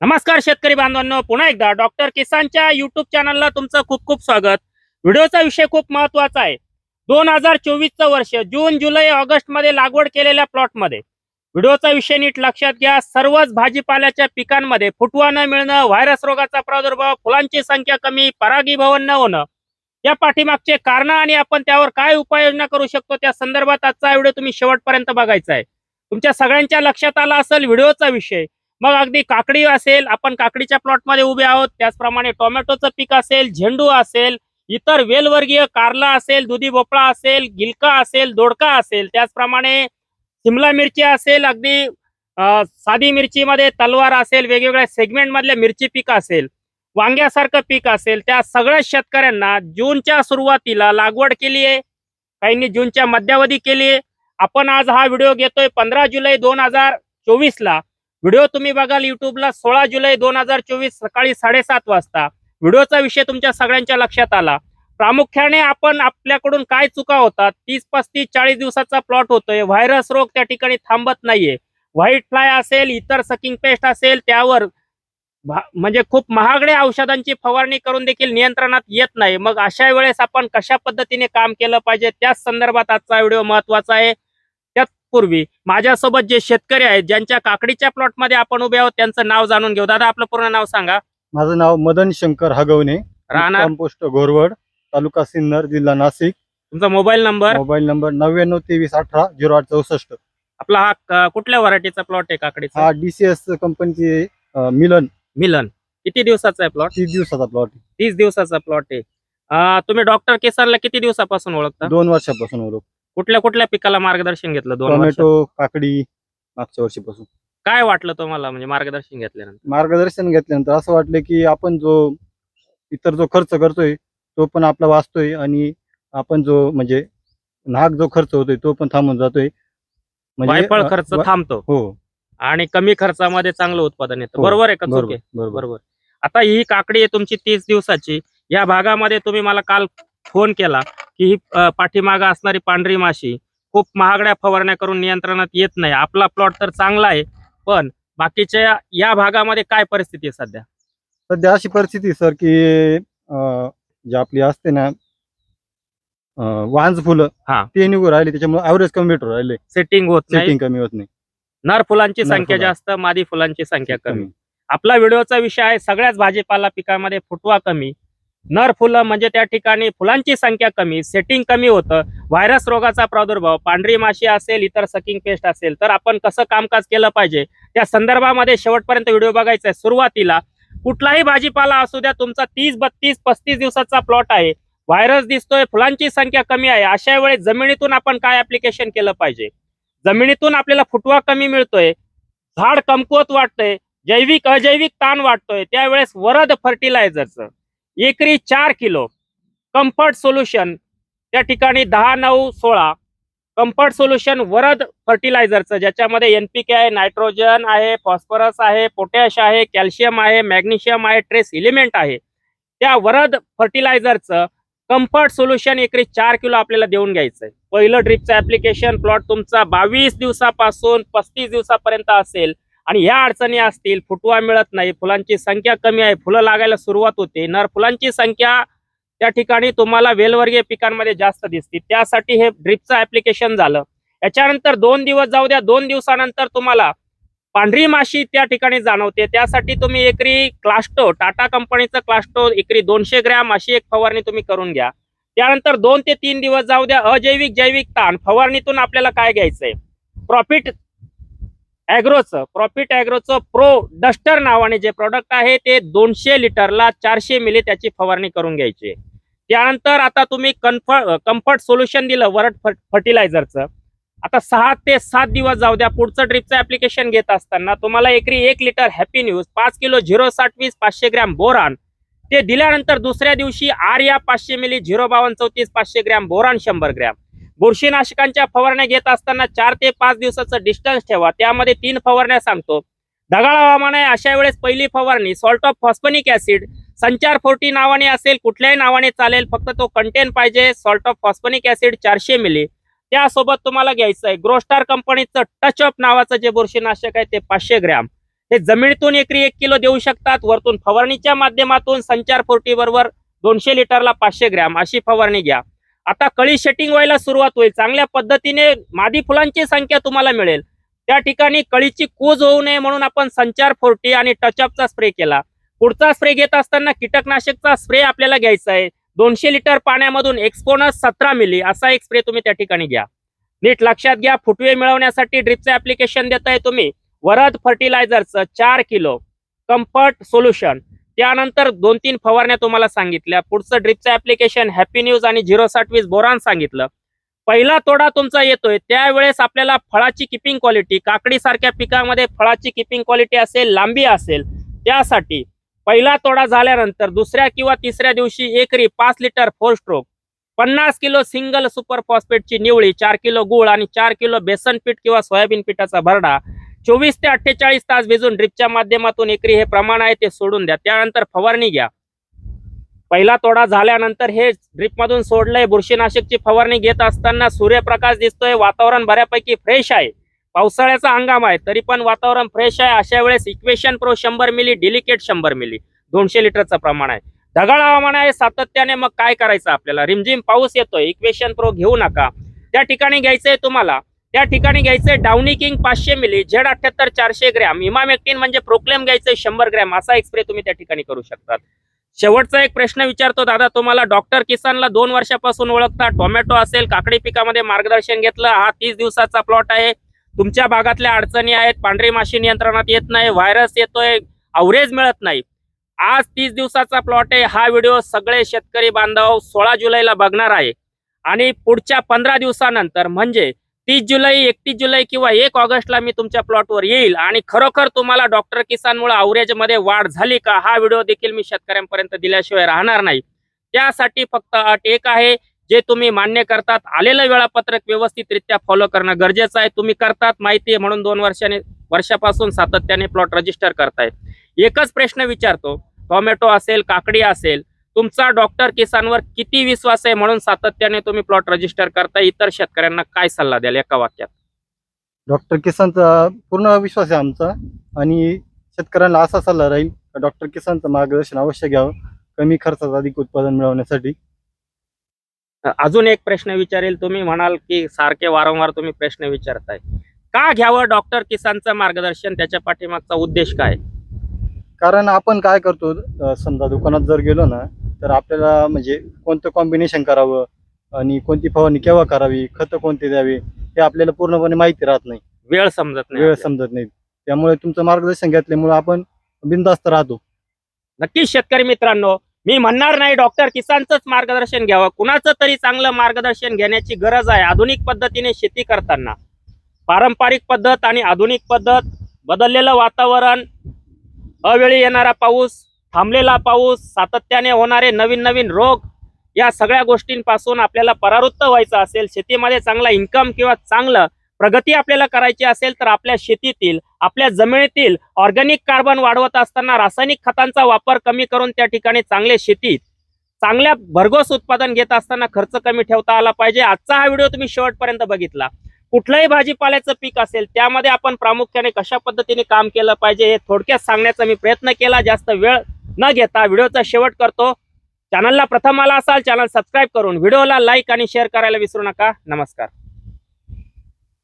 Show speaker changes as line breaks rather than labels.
नमस्कार शेतकरी बांधवांनो पुन्हा एकदा डॉक्टर किसानच्या युट्यूब चॅनलला तुमचं खूप खूप स्वागत. व्हिडिओचा विषय खूप महत्त्वाचा आहे. दोन हजार चोवीसचं वर्ष जून जुलै ऑगस्टमध्ये लागवड केलेल्या प्लॉटमध्ये व्हिडिओचा विषय नीट लक्षात घ्या. सर्वच भाजीपाल्याच्या पिकांमध्ये फुटवा न मिळणं व्हायरस रोगाचा प्रादुर्भाव फुलांची संख्या कमी परागीभवन न होणं या पाठीमागचे कारण आणि आपण त्यावर काय उपाययोजना करू शकतो त्या संदर्भात आजचा व्हिडिओ तुम्ही शेवटपर्यंत बघायचा आहे. तुमच्या सगळ्यांच्या लक्षात आला असेल व्हिडिओचा विषय. मग अगदी काकडी असेल आपण काकडीच्या प्लॉटमध्ये उभे आहोत. त्याचप्रमाणे टोमॅटोचं पीक असेल झेंडू असेल इतर वेलवर्गीय कारला असेल दुधी भोपळा असेल गिलका असेल दोडका असेल. त्याचप्रमाणे शिमला मिरची असेल अगदी साधी मिरचीमध्ये तलवार असेल वेगवेगळ्या सेगमेंट मधल्या मिरची पीक असेल वांग्यासारखं पीक असेल त्या सगळ्या शेतकऱ्यांना जूनच्या सुरुवातीला लागवड केली आहे. काहींनी जूनच्या मध्यावधी केली आहे. आपण आज हा व्हिडिओ घेतोय पंधरा जुलै दोन हजार चोवीस ला व्हिडिओ तुम्ही बघाल युट्यूबला सोळा जुलै दोन हजार चोवीस सकाळी साडेसात वाजता. व्हिडिओचा विषय तुमच्या सगळ्यांच्या लक्षात आला. प्रामुख्याने आपण आपल्याकडून काय चुका होतात तीस पस्तीस चाळीस दिवसाचा प्लॉट होतोय व्हायरस रोग त्या ठिकाणी थांबत नाहीये. व्हाईट फ्लाय असेल इतर सकिंग पेस्ट असेल त्यावर म्हणजे खूप महागड्या औषधांची फवारणी करून देखील नियंत्रणात येत नाही. मग अशा वेळेस आपण कशा पद्धतीने काम केलं पाहिजे? त्याच संदर्भात आजचा व्हिडिओ महत्त्वाचा आहे. त्यापूर्वी माझ्यासोबत जे शेतकरी आहेत ज्यांच्या काकडीच्या प्लॉटमध्ये आपण उभे आहोत त्यांचं नाव जाणून घेऊ. दादा आपलं पूर्ण नाव सांगा.
माझं नाव मदन शंकर हगवणे.
राहणार?
कंपोस्ट घोरवड तालुका सिन्नर जिल्हा नाशिक.
तुमचा मोबाईल नंबर?
मोबाईल नंबर नव्याण्णव तेवीस अठरा झिरो आठ चौसष्ट.
आपला हा कुठल्या व्हरायटीचा प्लॉट आहे काकडीचा?
हा डीसीएस कंपनीची मिलन.
मिलन. किती दिवसाचा आहे प्लॉट
तीस दिवसाचा प्लॉट
तीस दिवसाचा प्लॉट आहे. तुम्ही डॉक्टर केसरला किती दिवसापासून ओळखता?
दोन वर्षापासून ओळख
कुठल्या कुठल्या पिकाला मार्गदर्शन घेतलं दोन वर्षात?
टोमॅटो काकडी मागच्या वर्षीपासून.
काय वाटलं तुम्हाला म्हणजे मार्गदर्शन घेतल्यानंतर?
मार्गदर्शन घेतल्यानंतर असं वाटलं की आपण जो इतर जो खर्च करतोय तो पण आपला वाचतोय आणि आपण जो म्हणजे नाग जो खर्च होतोय तो पण थांबून जातोय.
वायफळ
अं,
खर्च
वा-
थांबतो.
हो.
आणि कमी खर्चामध्ये चांगलं उत्पादन येतं.
हो,
बरोबर आहे का चूक
बरोबर
आहे?
बरोबर.
बरोबर. आता ही काकडी आहे तुमची तीस दिवसाची. या भागामध्ये तुम्ही मला काल फोन केला. की ही पाठीमागं असणारी पांढरी माशी खूप महागड्या फवारण्या करून नियंत्रणात येत नाही. आपला प्लॉट तर चांगला आहे पण बाकीच्या या भागामध्ये काय परिस्थिती आहे सध्या?
सध्या अशी परिस्थिती सर की जी आपली असते ना वांज फुलं
हा.
ते निघून राहिले त्याच्यामुळे ऍव्हरेज कमी भेटून राहिले.
सेटिंग होत नाही.
सेटिंग कमी होत नाही.
नर फुलांची
नर
संख्या
फुलं.
जास्त मादी फुलांची संख्या कमी. आपला व्हिडिओचा विषय आहे सगळ्याच भाजीपाला पिकामध्ये फुटवा कमी नर फुलं म्हणजे त्या ठिकाणी फुलांची संख्या कमी सेटिंग कमी होतं. व्हायरस रोगाचा प्रादुर्भाव पांढरी माशी असेल इतर सकिंग पेस्ट असेल तर आपण कसं कामकाज केलं पाहिजे? त्या संदर्भामध्ये शेवटपर्यंत व्हिडिओ बघायचा आहे. सुरुवातीला कुठलाही भाजीपाला असू द्या तुमचा तीस बत्तीस पस्तीस दिवसाचा प्लॉट आहे. व्हायरस दिसतोय फुलांची संख्या कमी आहे. अशा वेळेस जमिनीतून आपण काय ऍप्लिकेशन केलं पाहिजे? जमिनीतून आपल्याला फुटवा कमी मिळतोय झाड कमकुवत वाटतंय जैविक अजैविक ताण वाटतोय त्यावेळेस वरद फर्टिलायझरचं एकरी चार किलो कम्फर्ट सोल्युशन त्या ठिकाणी दहा नऊ सोळा. कम्फर्ट सोल्युशन वरद फर्टिलायझरचं ज्याच्यामध्ये एनपीके आहे नायट्रोजन आहे फॉस्फरस आहे पोटॅश आहे कॅल्शियम आहे मॅग्नेशियम आहे ट्रेस इलिमेंट आहे. त्या वरद फर्टिलायझरचं कम्फर्ट सोल्युशन एकरी चार किलो आपल्याला देऊन घ्यायचं आहे पहिलं ड्रिपचं ऍप्लिकेशन प्लॉट तुमचा बावीस दिवसापासून पस्तीस दिवसापर्यंत असेल. आणि ह्या अडचणी असतील फुटवा मिळत नाही फुलांची संख्या कमी आहे फुलं लागायला सुरुवात होते. नर फुलांची संख्या त्या ठिकाणी तुम्हाला वेलवर्गीय पिकांमध्ये जास्त दिसते. त्यासाठी हे ड्रिपचं ऍप्लिकेशन झालं. याच्यानंतर दोन दिवस जाऊ द्या दोन दिवसानंतर तुम्हाला पांढरी माशी त्या ठिकाणी जाणवते. त्यासाठी तुम्ही एकरी क्लास्टो टाटा कंपनीचं क्लास्टो एकरी दोनशे ग्रॅम अशी एक फवारणी तुम्ही करून घ्या. त्यानंतर दोन ते तीन दिवस जाऊ द्या अजैविक जैविक ताण फवारणीतून आपल्याला काय घ्यायचंय? प्रॉफिट ॲग्रोचं प्रॉफिट ॲग्रोचं प्रो डस्टर नावाने जे प्रोडक्ट आहे ते दोनशे लिटरला चारशे मिली त्याची फवारणी करून घ्यायची. त्यानंतर आता तुम्ही कन्फर्ट कम्फर्ट सोल्युशन दिलं वरट फर्टिलायझरचं आता सहा ते सात दिवस जाऊ द्या पुढचं ड्रिपचं ऍप्लिकेशन घेत असताना तुम्हाला एकरी एक लिटर हॅपी न्यूज पाच किलो झिरो साठवीस पाचशे ग्रॅम बोरान ते दिल्यानंतर दुसऱ्या दिवशी आर्या पाचशे मिली झिरो बावन्न चौतीस पाचशे ग्रॅम बोरान शंभर ग्रॅम. बुरशीनाशकांच्या फवारण्या घेत असताना चार ते पाच दिवसाचं डिस्टन्स ठेवा. त्यामध्ये तीन फवारण्या सांगतो. ढगाळ हवामान आहे अशा वेळेस पहिली फवारणी सॉल्ट ऑफ फॉस्फनिक ऍसिड संचार फोर्टी नावाने असेल कुठल्याही नावाने चालेल फक्त तो कंटेन पाहिजे. सॉल्ट ऑफ फॉस्फनिक ऍसिड चारशे मिली त्यासोबत तुम्हाला घ्यायचं आहे ग्रोस्टार कंपनीचं टच ऑफ नावाचं जे बुरशीनाशक आहे ते पाचशे ग्रॅम. हे जमिनीतून एकरी एक किलो देऊ शकतात. वरतून फवारणीच्या माध्यमातून संचार फोर्टी बरोबर दोनशे लिटरला पाचशे ग्रॅम अशी फवारणी घ्या. आता कळी शेटिंग व्हायला सुरुवात होईल. चांगल्या पद्धतीने मादी फुलांची संख्या तुम्हाला मिळेल. त्या ठिकाणी कळीची कूज होऊ नये म्हणून आपण संचार फोर्टी आणि टचअपचा स्प्रे केला. पुढचा स्प्रे घेत असताना कीटकनाशकचा स्प्रे आपल्याला घ्यायचा आहे. दोनशे लिटर पाण्यामधून एक्सपोनस सतरा मिली असा एक स्प्रे तुम्ही त्या ठिकाणी घ्या. नीट लक्षात घ्या फुटवे मिळवण्यासाठी ड्रिपचं ऍप्लिकेशन देताय तुम्ही. वरद फर्टिलायझरचं चार किलो. कम्फर्ट सोल्युशन त्यानंतर दोन तीन फवारण्या तुम्हाला सांगितल्या. पुढचं ड्रिपचं ऍप्लिकेशन हॅपी न्यूज आणि झिरो साठवीस बोरान सांगितलं. पहिला तोडा तुमचा येतोय. त्यावेळेस आपल्याला फळाची किपिंग क्वालिटी काकडी सारख्या पिकामध्ये फळाची किपिंग क्वालिटी असेल लांबी असेल त्यासाठी पहिला तोडा झाल्यानंतर दुसऱ्या किंवा तिसऱ्या दिवशी एकरी पाच लिटर फोर स्ट्रोक पन्नास किलो सिंगल सुपर फॉस्फेटची निवळी चार किलो गुळ आणि चार किलो बेसन पीठ किंवा सोयाबीन पिठाचा भरडा चोवीस ते अठ्ठेचाळीस तास भिजून ड्रिपच्या माध्यमातून एकरी हे प्रमाण आहे ते सोडून द्या. त्यानंतर फवारणी घ्या. पहिला तोडा झाल्यानंतर हे ड्रिपमधून सोडलंय. बुरशीनाशकची फवारणी घेत असताना सूर्यप्रकाश दिसतोय. वातावरण बऱ्यापैकी फ्रेश आहे. पावसाळ्याचा हंगाम आहे. तरी पण वातावरण फ्रेश आहे. अशा वेळेस इक्वेशन प्रो शंभर मिली डिलिकेट शंभर मिली दोनशे लिटरचं प्रमाण आहे. ढगाळ हवामान आहे. सातत्याने मग काय करायचं आपल्याला? रिमझिम पाऊस येतोय. इक्वेशन प्रो घेऊ नका. त्या ठिकाणी घ्यायचंय तुम्हाला त्या ठिकाणी घ्यायचंय डाउनी किंग पाचशे मिली झेड अठ्याहत्तर चारशे ग्रॅम इमामेक्टिन म्हणजे प्रोक्लेम घ्यायचंय शंभर ग्रॅम असा एक स्प्रे तुम्ही त्या ठिकाणी करू शकतात. शेवटचा एक प्रश्न विचारतो दादा तुम्हाला डॉक्टर किसानला दोन वर्षापासून ओळखता टोमॅटो असेल काकडी पिकामध्ये मार्गदर्शन घेतलं हा तीस दिवसाचा प्लॉट आहे. तुमच्या भागातल्या अडचणी आहेत पांढरी माशी नियंत्रणात येत नाही व्हायरस येतोय अवरेज मिळत नाही. आज तीस दिवसाचा प्लॉट आहे हा व्हिडिओ सगळे शेतकरी बांधव सोळा जुलैला बघणार आहे. आणि पुढच्या पंधरा दिवसानंतर म्हणजे तीस जुलै एकतीस जुलै किंवा एक ऑगस्टला मी तुमच्या प्लॉटवर येईल आणि खरोखर तुम्हाला डॉक्टर किसानमुळे अवरेजमध्ये वाढ झाली का हा व्हिडिओ देखील मी शेतकऱ्यांपर्यंत दिल्याशिवाय राहणार नाही. त्यासाठी फक्त अट एक आहे जे तुम्ही मान्य करतात आलेलं वेळापत्रक व्यवस्थितरित्या फॉलो करणं गरजेचं आहे. तुम्ही करतात माहिती आहे म्हणून दोन वर्षाने वर्षापासून सातत्याने प्लॉट रजिस्टर करताय एकच प्रश्न विचारतो टोमॅटो असेल काकडी असेल तुमचा डॉक्टर किसानवर किती विश्वास आहे म्हणून सातत्याने तुम्ही प्लॉट रजिस्टर करता इतर शेतकऱ्यांना काय सल्ला द्याल एका वाक्यात?
डॉक्टर किसानचा पूर्ण विश्वास आहे आमचा आणि शेतकऱ्यांना असा सल्ला राहील डॉक्टर किसानचं मार्गदर्शन अवश्य घ्यावं कमी खर्चात अधिक उत्पादन मिळवण्यासाठी.
अजून एक प्रश्न विचारेल तुम्ही म्हणाल की सारखे वारंवार तुम्ही प्रश्न विचारताय. का घ्यावं डॉक्टर किसानचं मार्गदर्शन? त्याच्या पाठीमागचा उद्देश काय?
कारण आपण काय करतो अं, समजा दुकानात जर गेलो ना तर आपल्याला म्हणजे कोणतं कॉम्बिनेशन करावं आणि कोणती फवारणी केव्हा करावी खतं कोणते द्यावे हे आपल्याला पूर्णपणे माहिती राहत नाही.
वेळ समजत नाही
वेळ
आपल्याला.
समजत नाही. त्यामुळे तुमचं मार्गदर्शन घेतल्यामुळे आपण बिनधास्त राहतो.
नक्कीच शेतकरी मित्रांनो मी म्हणणार नाही डॉक्टर किसानचंच मार्गदर्शन घ्यावं. कुणाचं तरी चांगलं मार्गदर्शन घेण्याची गरज आहे आधुनिक पद्धतीने शेती करताना. पारंपरिक पद्धत आणि आधुनिक पद्धत बदललेलं वातावरण अवेळी येणारा पाऊस थांबलेला पाऊस सातत्याने होणारे नवीन नवीन रोग या सगळ्या गोष्टींपासून आपल्याला परावृत्त व्हायचं असेल शेतीमध्ये चांगला इन्कम किंवा चांगलं प्रगती आपल्याला करायची असेल तर आपल्या शेतीतील आपल्या जमिनीतील ऑर्गॅनिक कार्बन वाढवत असताना रासायनिक खतांचा वापर कमी करून त्या ठिकाणी चांगले शेतीत चांगल्या भरघोस उत्पादन घेत असताना खर्च कमी ठेवता आला पाहिजे. आजचा हा व्हिडिओ तुम्ही शेवटपर्यंत बघितला. कुठलंही भाजीपाल्याचं पीक असेल त्यामध्ये आपण प्रामुख्याने कशा पद्धतीने काम केलं पाहिजे हे थोडक्यात सांगण्याचा मी प्रयत्न केला. जास्त वेळ न घेता व्हिडिओचा शेवट करतो. चॅनलला प्रथम आला असाल चॅनल सबस्क्राईब करून व्हिडिओला लाईक आणि शेअर करायला विसरू नका. नमस्कार.